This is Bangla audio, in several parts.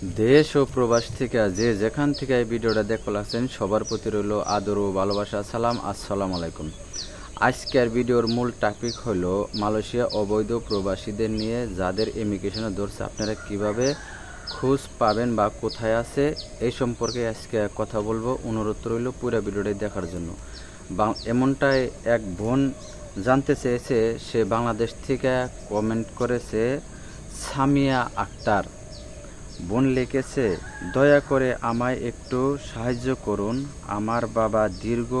দেশ ও প্রবাস থেকে যে যেখান থেকে এই ভিডিওটা দেখতে লাগছেন, সবার প্রতি রইল আদর ও ভালোবাসা। সালাম, আসসালাম আলাইকুম। আজকের ভিডিওর মূল টপিক হলো মালয়েশিয়া অবৈধ প্রবাসীদের নিয়ে যাদের ইমিগ্রেশনে ধরছে। আপনারা কীভাবে খোঁজ পাবেন বা কোথায় আছে, এই সম্পর্কে আজকে কথা বলব। অনুরোধ রইল পুরো ভিডিওটাই দেখার জন্য। এমনটাই এক বোন জানতে চেয়েছে, সে বাংলাদেশ থেকে কমেন্ট করেছে, সামিয়া আক্তার। বোন লিখেছে, দয়া করে আমায় একটু সাহায্য করুন। আমার বাবা দীর্ঘ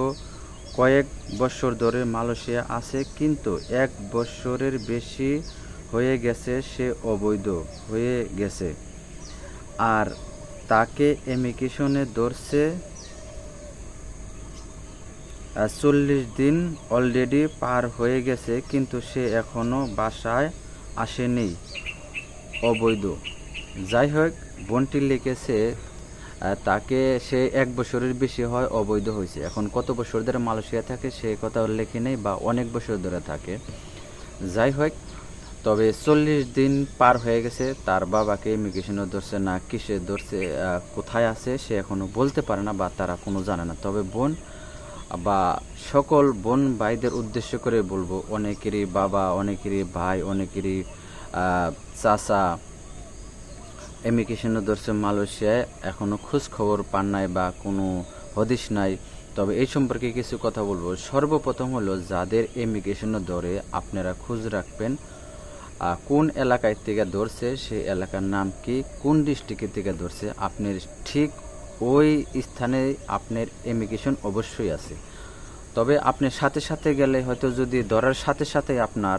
কয়েক বছর ধরে মালয়েশিয়া আছে, কিন্তু এক বছরের বেশি হয়ে গেছে, সে অবৈধ হয়ে গেছে। আর তাকে এমিগ্রেশনে ধরছে। চল্লিশ দিন অলরেডি পার হয়ে গেছে, কিন্তু সে এখনও বাসায় আসেনি। অবৈধ। যাই হোক, বোনটি লিখেছে তাকে সে এক বছরের বেশি হয়, অবৈধ হয়েছে। এখন কত বছর ধরে মালয়েশিয়া থাকে, সে কথা লেখে নেই বা অনেক বছর ধরে থাকে। যাই হোক, তবে চল্লিশ দিন পার হয়ে গেছে, তার বাবাকে ইমিগ্রেশনে ধরছে না, কিসে ধরছে কোথায় আছে, সে এখনও বলতে পারে না বা তারা কোনো জানে না। তবে বোন বা সকল বোন ভাইদের উদ্দেশ্য করে বলব, অনেকেরই বাবা, অনেকেরই ভাই, অনেকেরই চাচা ইমিগ্রেশনে ধরছে মালয়েশিয়ায়, এখনও খোঁজ খবর পান নাই বা কোনো হদিশ নাই। তবে এই সম্পর্কে কিছু কথা বলব। সর্বপ্রথম হলো যাদের ইমিগ্রেশনে ধরে আপনারা খোঁজ রাখবেন কোন এলাকায় থেকে ধরছে, সেই এলাকার নাম কি, কোন ডিস্ট্রিক্টের থেকে ধরছে, আপনার ঠিক ওই স্থানে আপনার ইমিগ্রেশন অবশ্যই আছে। তবে আপনি সাথে সাথে গেলে হয়তো যদি ধরার সাথে সাথে আপনার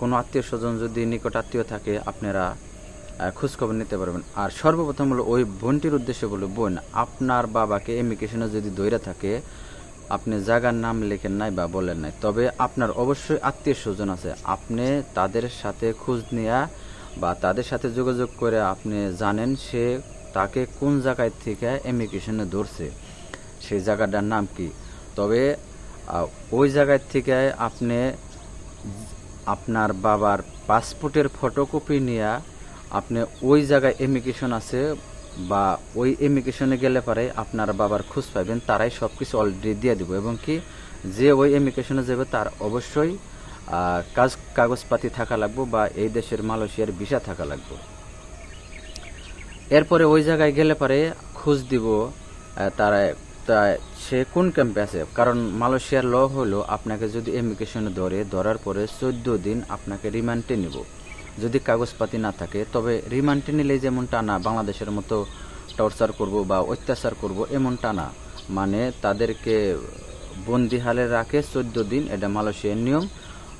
কোনো আত্মীয় স্বজন যদি নিকট আত্মীয় থাকে, আপনারা খোঁজখবর নিতে পারবেন। আর সর্বপ্রথম হলো ওই বোনটির উদ্দেশ্যে বলো বোন, আপনার বাবাকে ইমিগ্রেশনে যদি দৈরা থাকে, আপনি জায়গার নাম লেখেন নাই বা বলেন নাই। তবে আপনার অবশ্যই আত্মীয় স্বজন আছে। আপনি তাদের সাথে খোঁজ নেওয়া বা তাদের সাথে যোগাযোগ করে আপনি জানেন সে তাকে কোন জায়গায় থেকে ইমিগ্রেশনে ধরছে। সেই জায়গাটার নাম কি? তবে ওই জায়গায় থেকে আপনি আপনার বাবার পাসপোর্টের ফটোকপি নিয়ে আপনি ওই জায়গায় ইমিগ্রেশন আছে বা ওই ইমিগ্রেশনে গেলে পরে আপনার বাবার খোঁজ পাবেন, তারাই সব কিছু অলরেডি দিয়ে দিব। এবং কি, যে ওই ইমিগ্রেশনে যাবে, তার অবশ্যই কাজ, কাগজপাতি থাকা লাগবে বা এই দেশের মালয়েশিয়ার ভিসা থাকা লাগবে। এরপরে ওই জায়গায় গেলে পরে খোঁজ দিব তারা, তা, সে কোন ক্যাম্পে আছে? কারণ মালয়েশিয়ার ল হলো, আপনাকে যদি ইমিগ্রেশনে ধরে, ধরার পরে চোদ্দ দিন আপনাকে রিমান্ডে নিব। যদি কাগজপাতি না থাকে, তবে রিমান্ডে নিলে যেমন টানা বাংলাদেশের মতো টর্চার করব বা অত্যাচার করব, এমন টানা। মানে তাদেরকে বন্দিহালে রাখে চোদ্দ দিন, এটা মালয়েশিয়ার নিয়ম।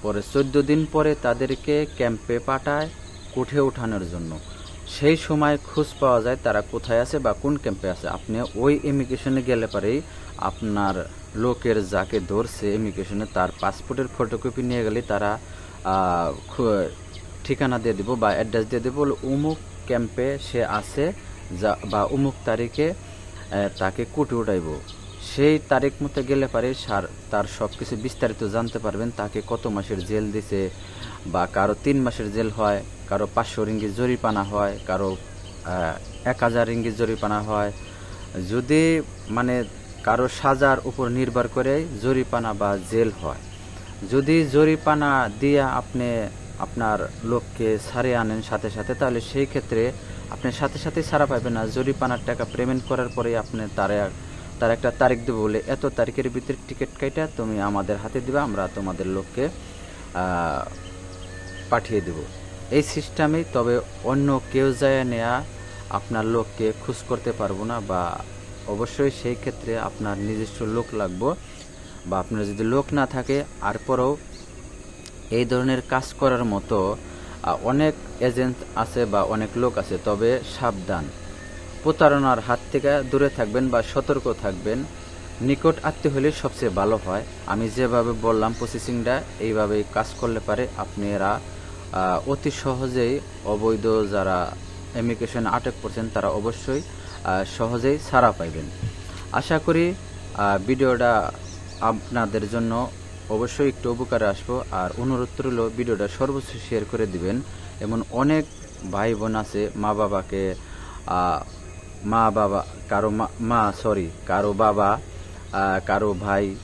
পরে চোদ্দ দিন পরে তাদেরকে ক্যাম্পে পাঠায় কোঠে ওঠানোর জন্য। সেই সময় খোঁজ পাওয়া যায় তারা কোথায় আছে বা কোন ক্যাম্পে আছে। আপনি ওই ইমিগ্রেশনে গেলে পরেই আপনার লোকের যাকে ধরছে ইমিগ্রেশনে তার পাসপোর্টের ফটোকপি নিয়ে গেলে তারা ঠিকানা দিয়ে দিব বা অ্যাড্রেস দিয়ে দেবো। বলে অমুক ক্যাম্পে সে আছে, যা, বা অমুক তারিখে তাকে কুটে উঠাইব। সেই তারিখ মতো গেলে পারে সার, তার সব কিছু বিস্তারিত জানতে পারবেন, তাকে কত মাসের জেল দিছে, বা কারও তিন মাসের জেল হয়, কারও পাঁচশো রিঙ্গি জরিপানা হয়, কারও এক হাজার রিঙ্গি জরিপানা হয়। যদি মানে কারও সাজার উপর নির্ভর করে জরিপানা বা জেল হয়। যদি জরিপানা দিয়ে আপনি আপনার লোককে ছাড়ে আনেন সাথে সাথে, তাহলে সেই ক্ষেত্রে আপনি সাথে সাথে ছাড়া পাবেন। না জরিপানার টাকা পেমেন্ট করার পরে আপনি তার তার একটা তারিখ দেবো বলে, এত তারিখের ভিতরে টিকিট কাইটা তুমি আমাদের হাতে দিবা, আমরা তোমাদের লোককে পাঠিয়ে দেব। এই সিস্টেমে তবে অন্য কেউ যায় নেয়া আপনার লোককে খুশ করতে পারব না, বা অবশ্যই সেই ক্ষেত্রে আপনার নিজস্ব লোক লাগবে, বা আপনার যদি লোক না থাকে, আর পরেও এই ধরনের কাজ করার মতো অনেক এজেন্ট আছে বা অনেক লোক আছে, তবে সাবধান। প্রতারণার হাত থেকে দূরে থাকবেন বা সতর্ক থাকবেন। নিকট আত্মীয় হলে সবচেয়ে ভালো হয়। আমি যেভাবে বললাম, প্রসেসিংটা এইভাবেই কাজ করলে পারে। আপনারা অতি সহজেই অবৈধ যারা ইমিগ্রেশন আটক করছেন, তারা অবশ্যই সহজেই ছাড়া পাইবেন। আশা করি ভিডিওটা আপনাদের জন্য অবশ্যই একটু উপকারে আসব। আর অনুরোধ রইল, ভিডিওটা সর্বোচ্চ শেয়ার করে দিবেন। এমন অনেক ভাই বোন আছে, মা বাবাকে মা বাবা, কারও মা- সরি কারও বাবা কারও ভাই,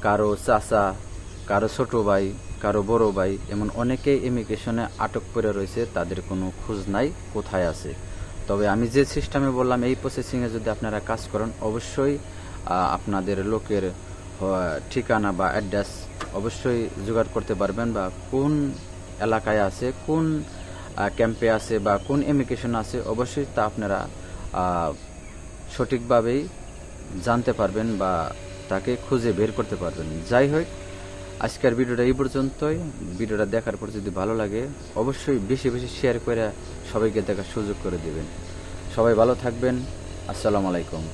কারও চাচা, কারও ছোট ভাই, কারও বড় ভাই, এমন অনেকেই ইমিগ্রেশনে আটক করে রয়েছে, তাদের কোনো খোঁজ নাই, কোথায় আছে? তবে আমি যে সিস্টেমে বললাম, এই প্রসেসিংয়ে যদি আপনারা কাজ করেন, অবশ্যই আপনাদের লোকের ঠিকানা বা অ্যাড্রেস অবশ্যই জোগাড় করতে পারবেন বা কোন এলাকায় আছে, কোন ক্যাম্পে আছে বা কোন ইমিগ্রেশন আছে, অবশ্যই তা আপনারা সঠিকভাবেই জানতে পারবেন বা তাকে খুঁজে বের করতে পারবেন। যাই হোক, আজকের ভিডিওটা এই পর্যন্তই। ভিডিওটা দেখার পর যদি ভালো লাগে, অবশ্যই বেশি বেশি শেয়ার করে সবাইকে দেখার সুযোগ করে দেবেন। সবাই ভালো থাকবেন। আসসালামু আলাইকুম।